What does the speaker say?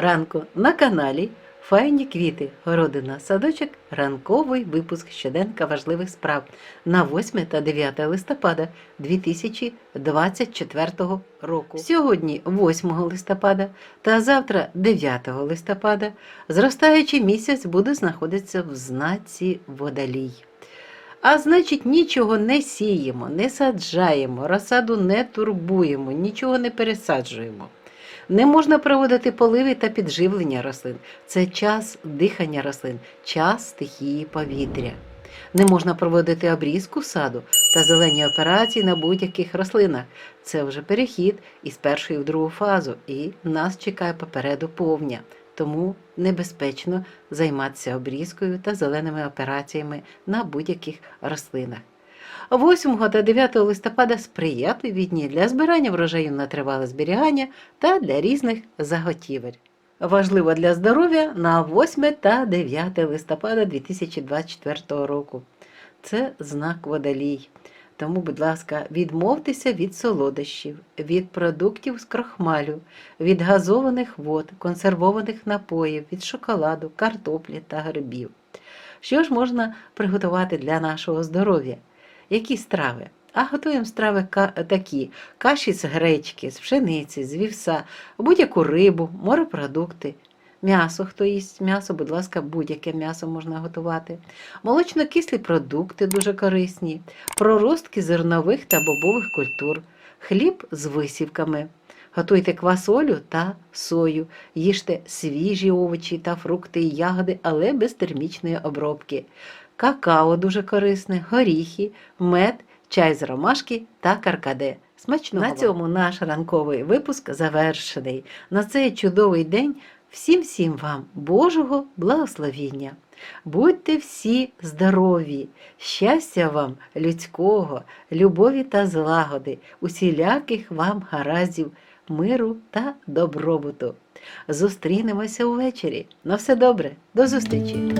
ранку на каналі Файні квіти, городина, садочок, ранковий випуск щоденка важливих справ на 8 та 9 листопада 2024 року. Сьогодні 8 листопада та завтра 9 листопада зростаючий місяць буде знаходитися в знаці водолій. А значить, нічого не сіємо, не саджаємо, розсаду не турбуємо, нічого не пересаджуємо. Не можна проводити поливи та підживлення рослин. Це час дихання рослин, час стихії повітря. Не можна проводити обрізку саду та зелені операції на будь-яких рослинах. Це вже перехід із першої в другу фазу, і нас чекає попереду повня. Тому небезпечно займатися обрізкою та зеленими операціями на будь-яких рослинах. 8 та 9 листопада сприятливі дні для збирання врожаю на тривале зберігання та для різних заготівель. Важливо для здоров'я на 8 та 9 листопада 2024 року. Це знак водолій. Тому, будь ласка, відмовтеся від солодощів, від продуктів з крохмалю, від газованих вод, консервованих напоїв, від шоколаду, картоплі та грибів. Що ж можна приготувати для нашого здоров'я? Які страви? А готуємо страви такі: каші з гречки, з пшениці, з вівса, будь-яку рибу, морепродукти, м'ясо. Хто їсть м'ясо, будь ласка, будь-яке м'ясо можна готувати. Молочно-кислі продукти дуже корисні, проростки зернових та бобових культур, хліб з висівками. Готуйте квасолю та сою, їжте свіжі овочі та фрукти і ягоди, але без термічної обробки. Какао дуже корисне, горіхи, мед, чай з ромашки та каркаде. Смачного! На цьому наш ранковий випуск завершений. На цей чудовий день всім всім вам Божого благословіння. Будьте всі здорові, щастя вам людського, любові та злагоди, усіляких вам гараздів, миру та добробуту. Зустрінемося увечері. На все добре, до зустрічі!